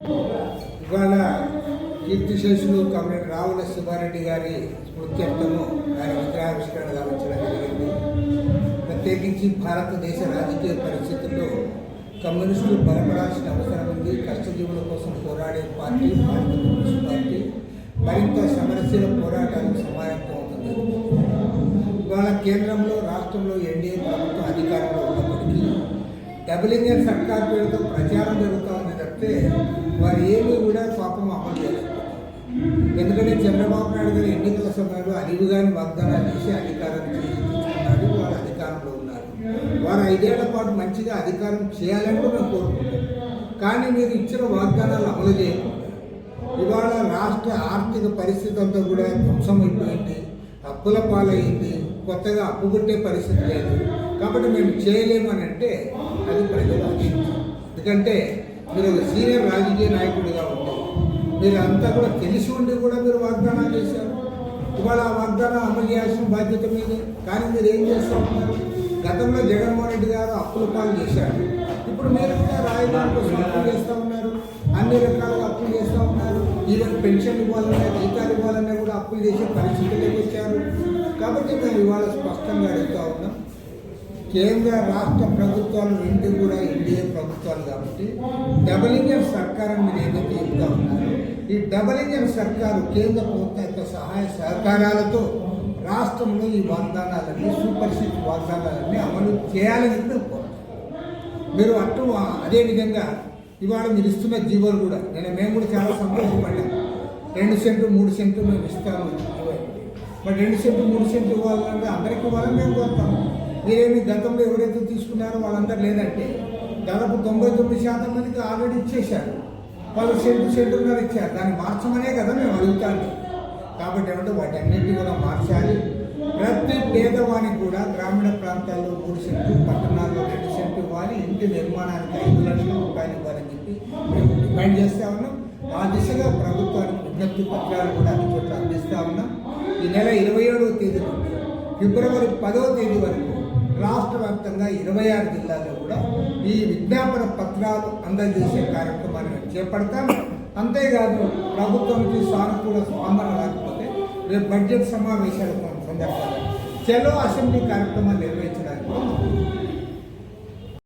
ఇవాళ కీర్తిశేషులు కమ్రేడ్ రావుల సుబ్బారెడ్డి గారి స్మృత్యర్థము ఆయన విగ్రహావిష్కరణ గావించడం జరిగింది. ప్రత్యేకించి భారతదేశ రాజకీయ పరిస్థితుల్లో కమ్యూనిస్టులు బలపడాల్సిన అవసరం ఉంది. కష్టజీవుల కోసం పోరాడే పార్టీ భారత కమ్యూనిస్ట్ పార్టీ మరింత సమస్యల పోరాటానికి సమాయత్తమవుతుంది ఇవాళ కేంద్రంలో రాష్ట్రంలో ఎన్డీఏ ప్రభుత్వం అధికారంలో డబుల్ ఇంజన్ సర్కార్ పేరుతో ప్రచారం జరుగుతూ ఉంది తప్పితే వారు ఏమీ కూడా పాపం అమలు చేయలేదు ఎందుకంటే చంద్రబాబు నాయుడు గారు ఎన్నికల సమయంలో అలివిగాని వాగ్దానాలు చేసి అధికారం తీసుకున్నాడు వారు అధికారంలో ఉన్నారు. వారు ఐదేళ్ళ పాటు మంచిగా అధికారం చేయాలని కూడా మేము కోరుకుంటాం కానీ మీరు ఇచ్చిన వాగ్దానాలు అమలు చేయకుండా ఇవాళ రాష్ట్ర ఆర్థిక పరిస్థితి అంతా కూడా ధ్వంసమైపోయింది అప్పుల పాలైంది కొత్తగా అప్పు కొట్టే పరిస్థితి లేదు. కాబట్టి మేము చేయలేము అని అంటే అది ప్రజలు ఎందుకంటే మీరు ఒక సీనియర్ రాజకీయ నాయకుడిగా ఉంటే మీరు అంతా కూడా తెలిసి ఉండి కూడా మీరు వాగ్దానాలు చేశారు. ఇవాళ ఆ వాగ్దానం అమలు చేయాల్సిన బాధ్యత మీదే. కానీ మీరు ఏం చేస్తూ ఉన్నారు? గతంలో జగన్మోహన్ రెడ్డి గారు అప్పుల పాలు చేశారు. ఇప్పుడు మీరు కూడా రాజధాని కోసం అప్పులు చేస్తూ ఉన్నారు. అన్ని రకాలుగా అప్పులు చేస్తూ ఉన్నారు. ఈవెన్ పెన్షన్ ఇవ్వాలన్నా జీతాలు ఇవ్వాలన్నా కూడా అప్పులు చేసే పరిస్థితులు వచ్చారు. కాబట్టి మేము ఇవాళ స్పష్టంగా అడుగుతా ఉన్నాం. కేంద్ర రాష్ట్ర ప్రభుత్వాలు రెండు కూడా ఎన్డీఏ ప్రభుత్వాలు కాబట్టి డబుల్ ఇంజన్ సర్కారం మీరు ఏదైతే చెప్తా ఉన్నారు ఈ డబుల్ ఇంజన్ సర్కారు కేంద్ర ప్రభుత్వం యొక్క సహాయ సహకారాలతో రాష్ట్రంలో ఈ వాగ్దానాలన్నీ సూపర్ సిట్ వాగ్దానాలన్నీ అమలు చేయాలని మీరు అటు అదే విధంగా ఇవాళ మీరు ఇస్తున్న జీవోలు కూడా నేను మేము కూడా చాలా సంతోషపడ్డాం. రెండు సెంట్లు మూడు సెంట్లు మేము ఇస్తాము మరి రెండు సెంట్లు మూడు సెంట్లు ఇవ్వాలంటే అందరికీ ఇవ్వాలని మేము కోరుతాం. మీరేమి గతంలో ఎవరైతే తీసుకున్నారో వాళ్ళందరూ లేదంటే దాదాపు తొంభై తొమ్మిది శాతం మందికి ఆల్రెడీ ఇచ్చేశారు. వాళ్ళు సెంటు సెంటున్నర ఇచ్చారు. దాన్ని మార్చమనే కదా మేము అడుగుతాను కాబట్టి ఏమంటే వాటన్నిటిని కూడా మార్చాలి. ప్రతి పేదవానికి కూడా గ్రామీణ ప్రాంతాల్లో మూడు సెంట్లు పట్టణాల్లో రెండు సెంట్లు ఇవ్వాలి. ఇంటి నిర్మాణానికి ఐదు లక్షల రూపాయలు ఇవ్వాలని చెప్పి మేము డిమాండ్ చేస్తా ఉన్నాం. ఆ దిశగా ప్రభుత్వానికి విజ్ఞప్తి పత్రాలు కూడా అన్ని చోట్ల అందిస్తా ఉన్నాం. ఈ నెల ఇరవై ఏడవ తేదీ నుండి ఫిబ్రవరి పదవ తేదీ వరకు రాష్ట్ర వ్యాప్తంగా ఇరవై ఆరు జిల్లాల్లో కూడా ఈ విజ్ఞాపన పత్రాలు అందజేసే కార్యక్రమాన్ని చేపడతాం. అంతేకాదు ప్రభుత్వం సానుకూల స్పందన రాకపోతే రేపు బడ్జెట్ సమావేశాల సందర్భంగా చలో అసెంబ్లీ కార్యక్రమాలు నిర్వహించడానికి కూడా